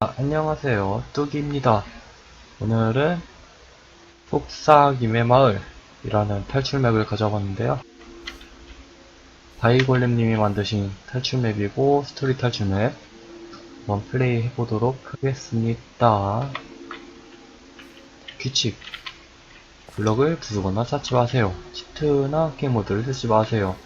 아, 안녕하세요. 뚝입니다. 오늘은 폭사김의 마을이라는 탈출맵을 가져봤는데요. 바이골렘님이 만드신 탈출맵이고 스토리 탈출맵 한번 플레이 해보도록 하겠습니다. 규칙 블럭을 부수거나 쌓지 마세요. 치트나 게임 모드를 쓰지 마세요.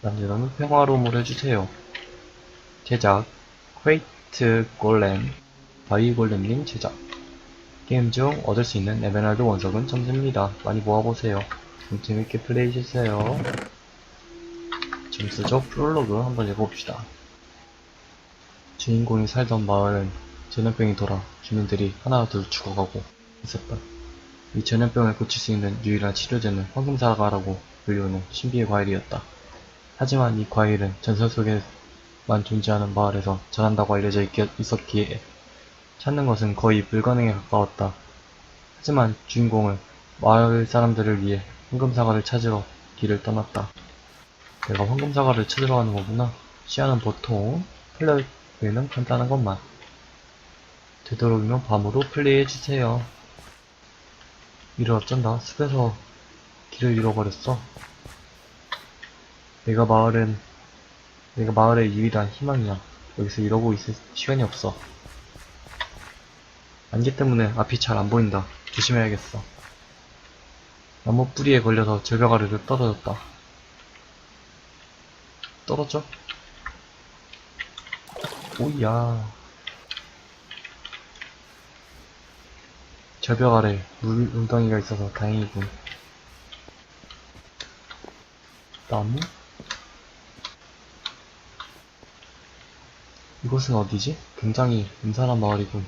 남자는 평화로움을 해주세요. 제작 퀘이트 골렘 바이 골렘님 제작 게임 중 얻을 수 있는 에메랄드 원석은 점수입니다. 많이 모아보세요. 좀 재밌게 플레이해주세요. 점수적 프롤로그 한번 읽어봅시다. 주인공이 살던 마을은 전염병이 돌아 주민들이 하나둘 죽어가고 있었다. 이 전염병을 고칠 수 있는 유일한 치료제는 황금사과라고 불리우는 신비의 과일이었다. 하지만 이 과일은 전설 속에만 존재하는 마을에서 전한다고 알려져 있- 있었기에 찾는 것은 거의 불가능에 가까웠다. 하지만 주인공은 마을 사람들을 위해 황금사과를 찾으러 길을 떠났다. 내가 황금사과를 찾으러 가는 거구나. 시야는 보통 플레이는 간단한 것만. 되도록이면 밤으로 플레이해주세요. 이를 어쩐다. 숲에서 길을 잃어버렸어. 내가 마을은 내가 마을의 유일한 희망이야. 여기서 이러고 있을 시간이 없어. 안개 때문에 앞이 잘 안 보인다. 조심해야겠어. 나무 뿌리에 걸려서 절벽 아래로 떨어졌다. 떨어져? 오이야. 절벽 아래 물 웅덩이가 있어서 다행이군. 나무? 이곳은 어디지? 굉장히 음산한 마을이군.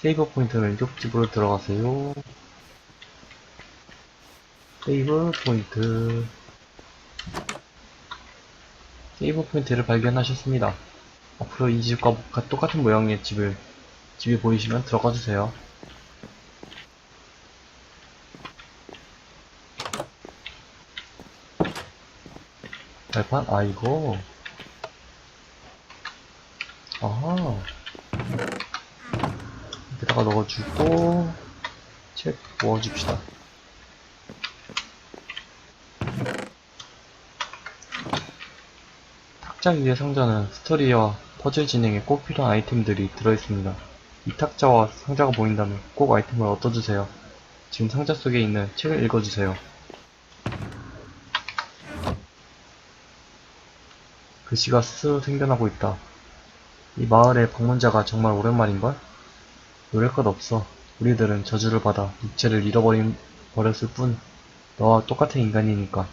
세이브 포인트 왼쪽 집으로 들어가세요. 세이브 포인트. 세이브 포인트를 발견하셨습니다. 앞으로 이 집과 가- 똑같은 모양의 집을, 집이 보이시면 들어가 주세요. 발판? 아, 이거. 아하. 여기다가 넣어주고, 책 모아줍시다. 탁자 위의 상자는 스토리와 퍼즐 진행에 꼭 필요한 아이템들이 들어있습니다. 이 탁자와 상자가 보인다면 꼭 아이템을 얻어주세요. 지금 상자 속에 있는 책을 읽어주세요. 글씨가 스스로 생겨나고 있다. 이 마을의 방문자가 정말 오랜만인걸? 노릴 것 없어. 우리들은 저주를 받아 육체를 잃어버린, 버렸을 뿐, 너와 똑같은 인간이니까.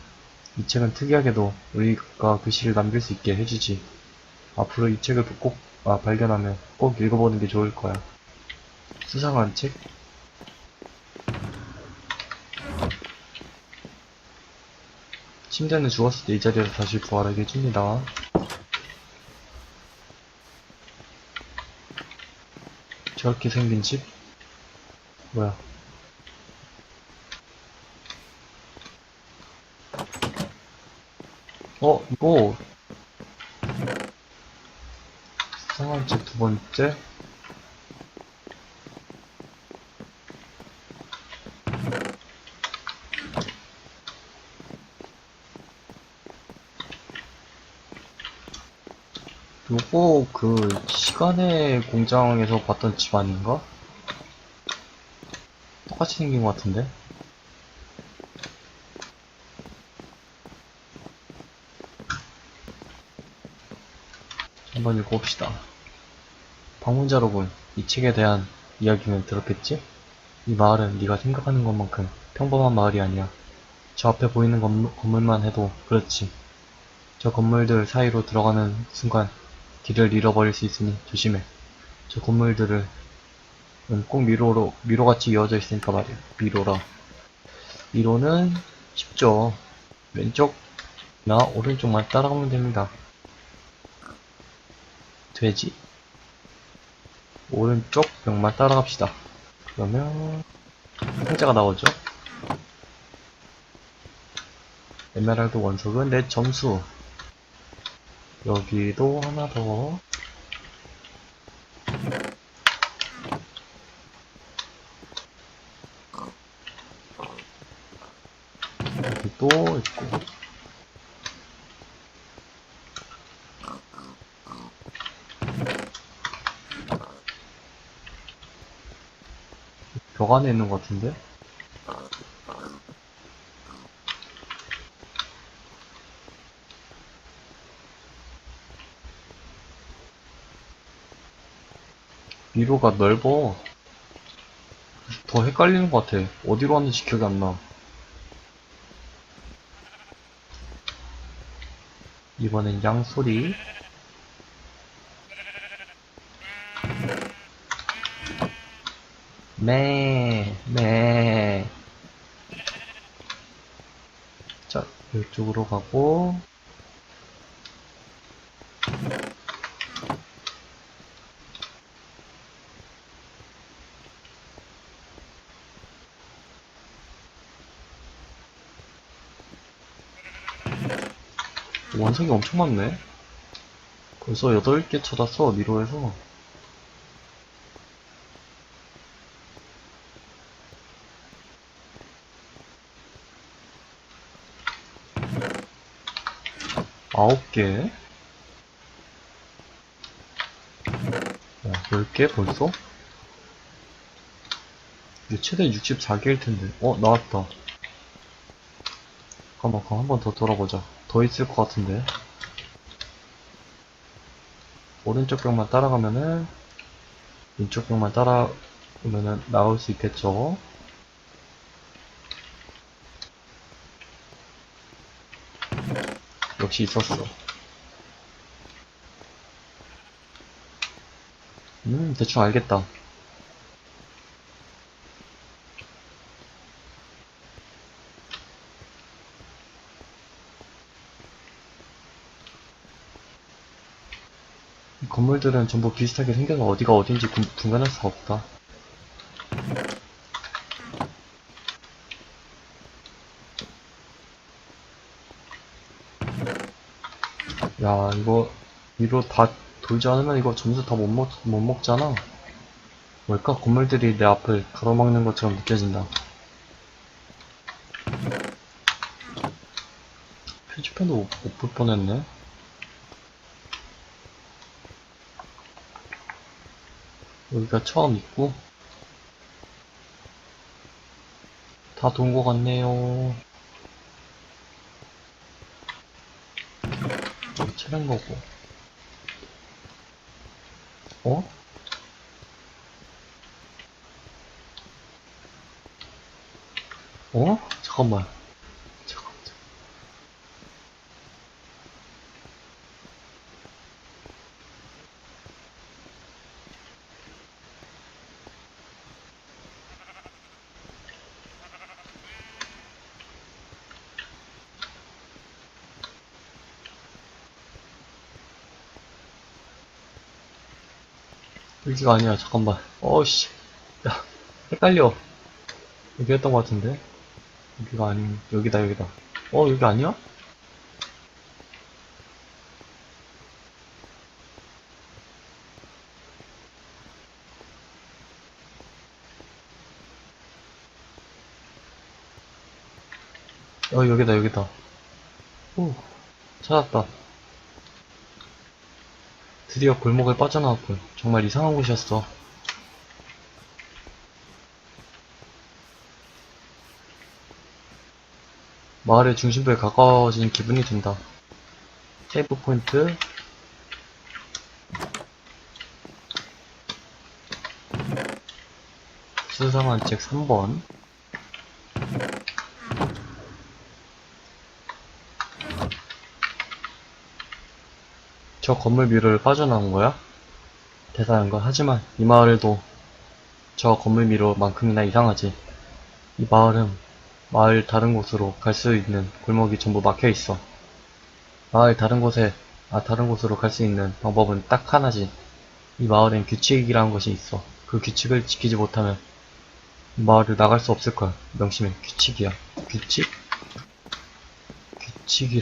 이 책은 특이하게도 우리가 글씨를 남길 수 있게 해주지. 앞으로 이 책을 꼭, 아, 발견하면 꼭 읽어보는 게 좋을 거야. 수상한 책? 침대는 죽었을 때 이 자리에서 다시 부활하게 해줍니다. 저렇게 생긴 집? 뭐야? 어, 이거 수상한 집 두 번째? 요거 그 시간의 공장에서 봤던 집 아닌가? 똑같이 생긴 것 같은데? 한번 읽어봅시다. 방문자 여러분, 이 책에 대한 이야기는 들었겠지? 이 마을은 네가 생각하는 것만큼 평범한 마을이 아니야. 저 앞에 보이는 건물, 건물만 해도 그렇지. 저 건물들 사이로 들어가는 순간 길을 잃어버릴 수 있으니 조심해. 저 건물들을 음, 꼭 미로로 미로같이 이어져 있으니까 말이야. 미로라. 미로는 쉽죠. 왼쪽나 오른쪽만 따라가면 됩니다. 돼지. 오른쪽 벽만 따라갑시다. 그러면 상자가 나오죠. 에메랄드 원석은 내 점수. 여기도 하나 더. 여기 또 있고. 벽 안에 있는 것 같은데? 위로가 넓어. 더 헷갈리는 것 같아. 어디로 왔는지 기억이 안 나. 이번엔 양소리. 매, 매. 자, 이쪽으로 가고. 원석이 엄청 많네. 벌써 8개 찾았어, 미로에서. 아홉 개. 야, 10개 벌써? 이게 최대 64개일 텐데. 어, 나왔다. 잠깐만, 그럼 한 번 더 돌아보자. 더 있을 것 같은데. 오른쪽 벽만 따라가면은, 왼쪽 벽만 따라오면은 나올 수 있겠죠? 역시 있었어. 음, 대충 알겠다. 건물들은 전부 비슷하게 생겨서 어디가 어딘지 분- 분간할 수가 없다. 야, 이거, 위로 다 돌지 않으면 이거 점수 다 못 먹, 못 먹잖아. 뭘까? 건물들이 내 앞을 가로막는 것처럼 느껴진다. 표지판도 못, 못볼 뻔했네. 여기가 처음 있고, 다돈것 같네요. 차량 거고. 어? 어? 잠깐만. 여기가 아니야. 잠깐만. 어씨. 야, 헷갈려. 여기였던 것 같은데? 여기가 아닌, 여기다, 여기다. 어, 여기 아니야? 어, 여기다, 여기다. 오, 찾았다. 드디어 골목을 빠져나왔군. 정말 이상한 곳이었어. 마을의 중심부에 가까워진 기분이 든다. 세이브 포인트. 수상한 책 3번. 저 건물 미로를 빠져나온 거야? 대단한 거. 하지만 이 마을도 저 건물 미로만큼이나 이상하지. 이 마을은 마을 다른 곳으로 갈 수 있는 골목이 전부 막혀 있어. 마을 다른 곳에, 아, 다른 곳으로 갈 수 있는 방법은 딱 하나지. 이 마을엔 규칙이라는 것이 있어. 그 규칙을 지키지 못하면 이 마을을 나갈 수 없을 거야. 명심해. 규칙이야. 규칙? 붙이기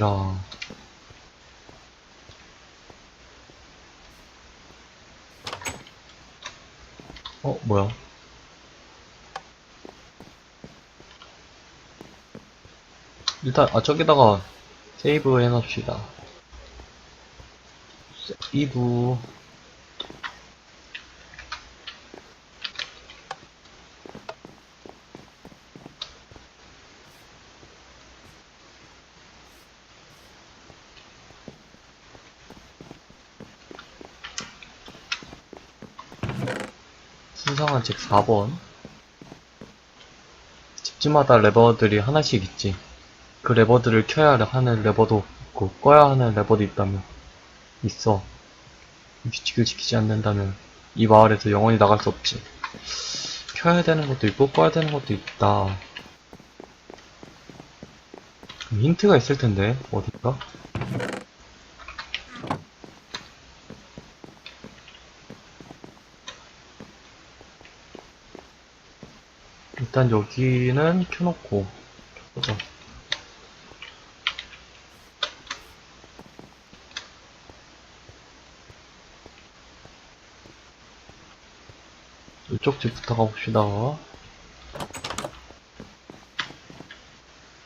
어 뭐야? 일단 아 저기다가 세이브 해놓읍시다. 세이 책 4번. 집집마다 레버들이 하나씩 있지. 그 레버들을 켜야 하는 레버도 있고 꺼야 하는 레버도 있다면 있어. 이 규칙을 지키지 않는다면 이 마을에서 영원히 나갈 수 없지. 켜야 되는 것도 있고 꺼야 되는 것도 있다. 힌트가 있을 텐데 어딜까? 일단 여기는 켜놓고. 켜보자. 이쪽 집부터 가봅시다.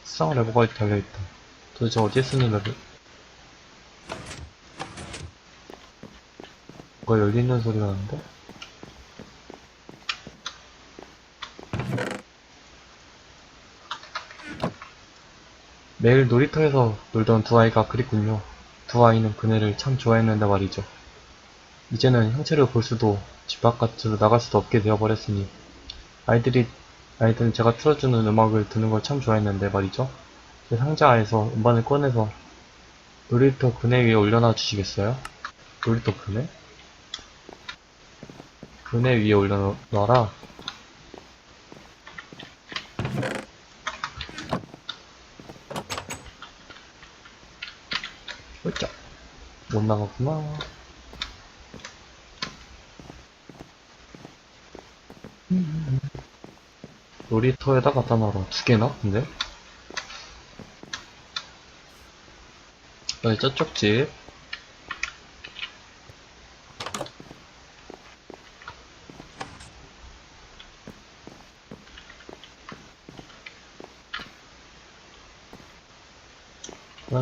수상 레버가 달려있다. 도대체 어디에 쓰는 레버 뭐가 열리는 소리가 나는데? 매일 놀이터에서 놀던 두 아이가 그립군요. 두 아이는 그네를 참 좋아했는데 말이죠. 이제는 형체를 볼 수도 집 바깥으로 나갈 수도 없게 되어버렸으니 아이들이 아이들은 제가 틀어주는 음악을 듣는 걸 참 좋아했는데 말이죠. 제 상자에서 음반을 꺼내서 놀이터 그네 위에 올려놔 주시겠어요? 놀이터 그네? 그네 위에 올려놔라. 으쌰. 못 나갔구나. 놀이터에다 갖다 놔라. 두 개나? 근데? 여기 저쪽 집.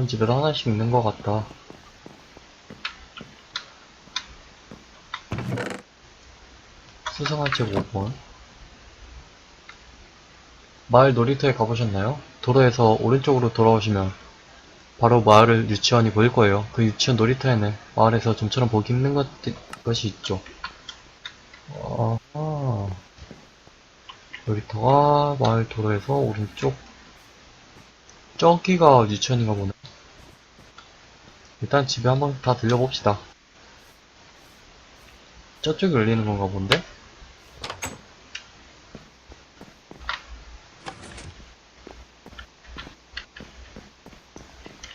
집에도 하나씩 있는 것 같다. 수상한 책 5번. 마을 놀이터에 가보셨나요? 도로에서 오른쪽으로 돌아오시면 바로 마을 유치원이 보일 거예요. 그 유치원 놀이터에는 마을에서 좀처럼 보기 힘든 것, 것이 있죠. 아, 놀이터가 마을 도로에서 오른쪽. 저기가 유치원인가 보네. 일단 집에 한번 다 들려봅시다. 저쪽이 열리는 건가 본데?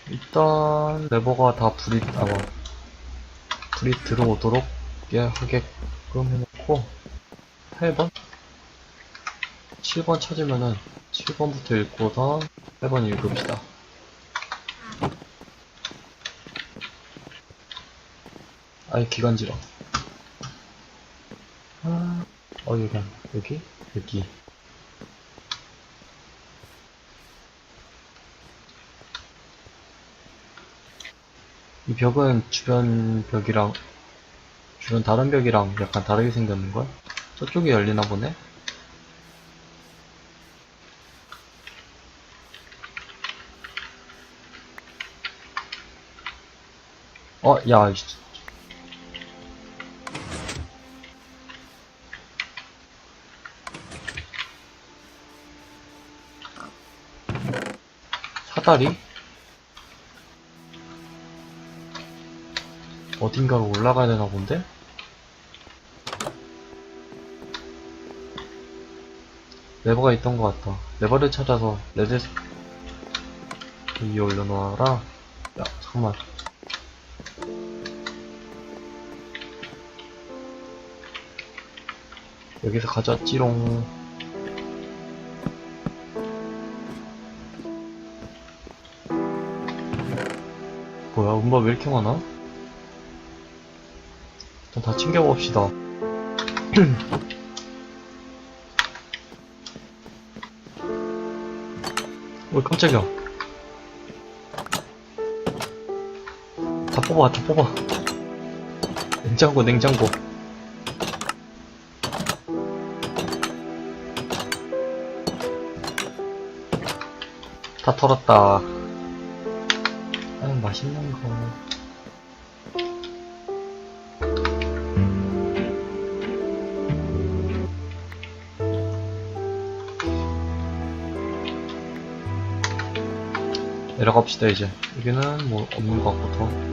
일단 레버가 다 불이 아마 불이 들어오도록 예, 하게끔 해놓고 8번? 7번 찾으면은 7번부터 읽고서 8번 읽읍시다. 아이 기관지러. 아, 어 여기 안- 여기 여기. 이 벽은 주변 벽이랑 주변 다른 벽이랑 약간 다르게 생겼는걸? 저쪽이 열리나 보네? 어, 야, 사다리? 어딘가로 올라가야 되나 본데? 레버가 있던 것 같다. 레버를 찾아서 레드 위에 올려놓아라. 야, 잠깐만. 여기서 가져왔지롱. 뭐야, 음바 왜 이렇게 많아? 일단 다 챙겨 봅시다. 왜 깜짝이야. 다 뽑아, 다 뽑아. 냉장고, 냉장고. 다 털었다. 아, 맛있는 거. 내려갑시다, 이제. 여기는 뭐 없는 것 같고, 더.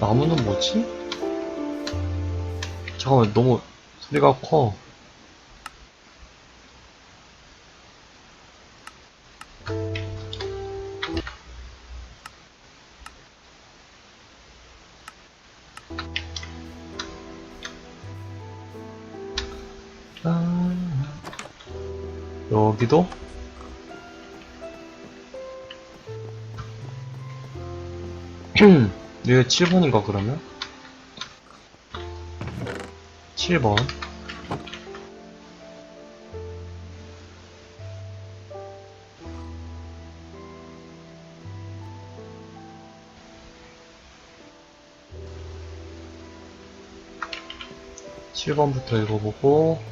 나무는 뭐지? 잠깐만, 너무 소리가 커. 아, 여기도? 여기가 7번인가 그러면? 7번 칠번부터 읽어보고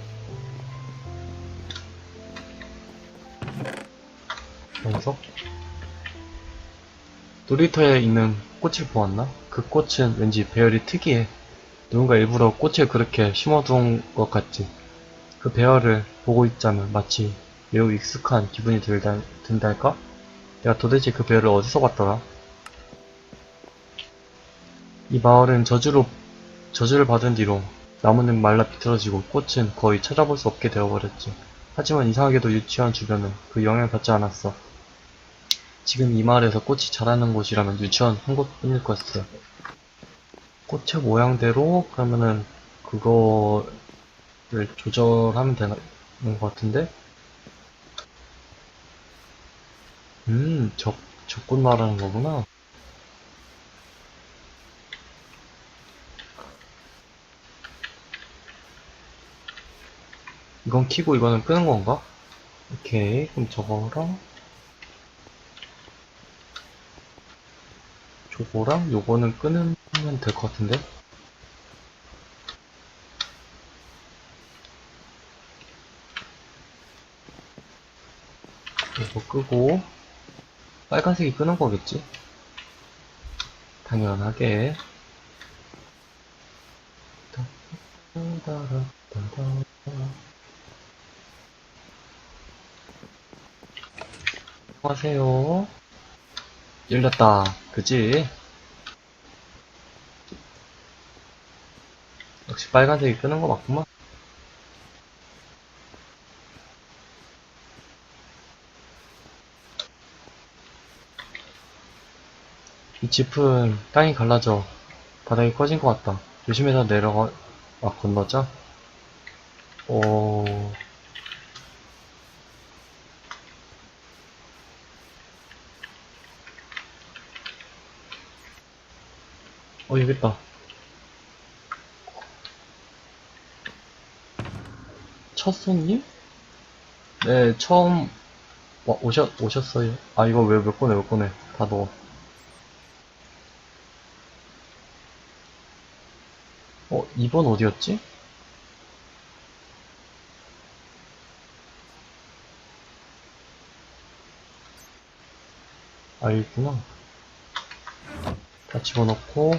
여기서 놀이터에 있는 꽃을 보았나? 그 꽃은 왠지 배열이 특이해. 누군가 일부러 꽃을 그렇게 심어둔 것 같지. 그 배열을 보고 있자면 마치 매우 익숙한 기분이 들다, 든달까? 내가 도대체 그 배열을 어디서 봤더라? 이 마을은 저주로, 저주를 받은 뒤로 나무는 말라 비틀어지고 꽃은 거의 찾아볼 수 없게 되어버렸지. 하지만 이상하게도 유치원 주변은 그 영향을 받지 않았어. 지금 이 마을에서 꽃이 자라는 곳이라면 유치원 한 곳뿐일 것이야. 꽃의 모양대로 그러면은 그거를 조절하면 되는 것 같은데? 음, 적, 적꽃 말하는 거구나. 이건 키고 이거는 끄는 건가? 오케이, 그럼 저거랑 저거랑 요거는 끊으면 될 것 같은데? 이거 끄고 빨간색이 끄는 거겠지? 당연하게 안녕하세요 열렸다 그지? 역시 빨간색이 끄는 거 맞구만. 이 집은 땅이 갈라져 바닥이 꺼진 것 같다. 조심해서 내려가 아 건너자. 오 어, 여기 있다. 첫 손님? 네, 처음 와, 오셨, 오셨어요. 아, 이거 왜몇 꺼내, 몇 꺼내. 다 넣어. 어, 2번 어디였지? 아, 여기 있구나. 다 집어넣고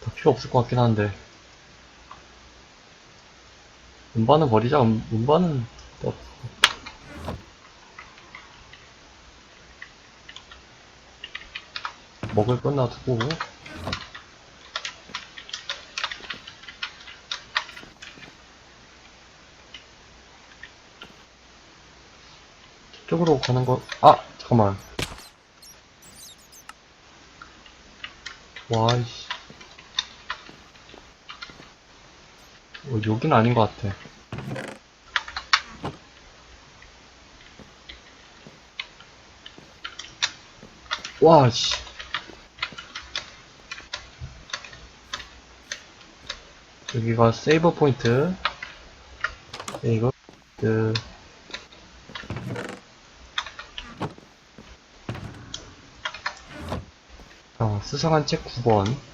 더 필요 없을 것 같긴 한데 음반은 버리자 음, 음반은 또 먹을 건 놔두고 저쪽으로 가는 거, 아! 잠깐만. 와이씨. 어, 여긴 아닌 것 같아. 와, 씨. 여기가 세이버 포인트. 세이버, 그, 어, 수상한 책 9번.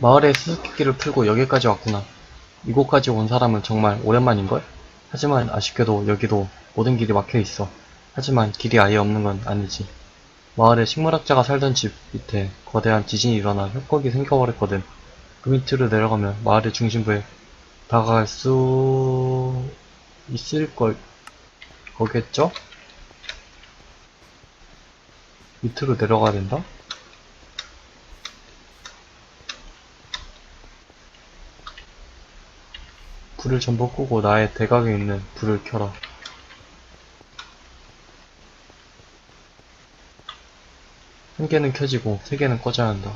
마을의 수수께끼를 풀고 여기까지 왔구나. 이곳까지 온 사람은 정말 오랜만인걸? 하지만 아쉽게도 여기도 모든 길이 막혀 있어. 하지만 길이 아예 없는 건 아니지. 마을에 식물학자가 살던 집 밑에 거대한 지진이 일어나 협곡이 생겨버렸거든. 그 밑으로 내려가면 마을의 중심부에 다가갈 수 있을걸 거겠죠? 밑으로 내려가야 된다? 불을 전부 끄고 나의 대각에 있는 불을 켜라. 한 개는 켜지고 세 개는 꺼져야 한다.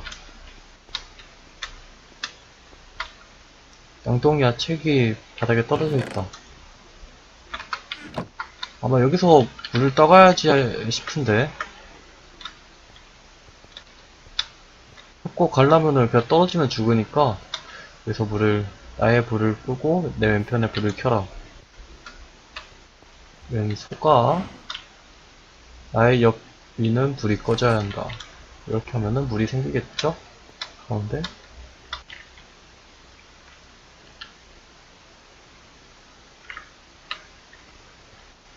양동이야 책이 바닥에 떨어져 있다. 아마 여기서 물을 떠가야지 싶은데. 꼭 가려면은 그냥 떨어지면 죽으니까 여기서 물을 나의 불을 끄고 내 왼편에 불을 켜라. 왼소가 나의 옆 위는 불이 꺼져야 한다. 이렇게 하면은 물이 생기겠죠? 가운데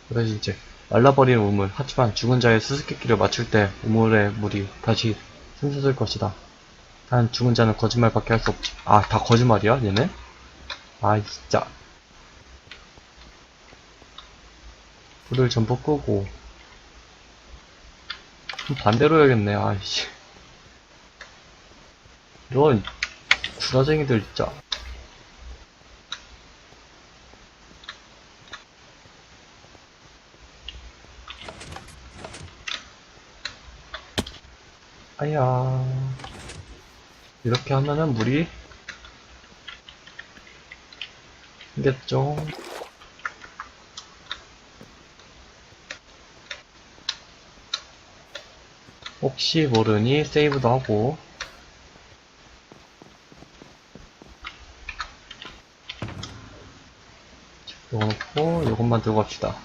그래서 이제 말라버린 우물 하지만 죽은 자의 수수께끼를 맞출 때 우물의 물이 다시 샘솟을 것이다. 단 죽은 자는 거짓말밖에 할 수 없지. 아, 다 거짓말이야, 얘네? 아, 진짜. 불을 전부 끄고. 반대로 해야겠네, 아이씨. 이런, 구라쟁이들, 진짜. 아야. 이렇게 하면은 물이 생겼죠. 혹시 모르니 세이브도 하고 요거 놓고 요것만 들고 갑시다.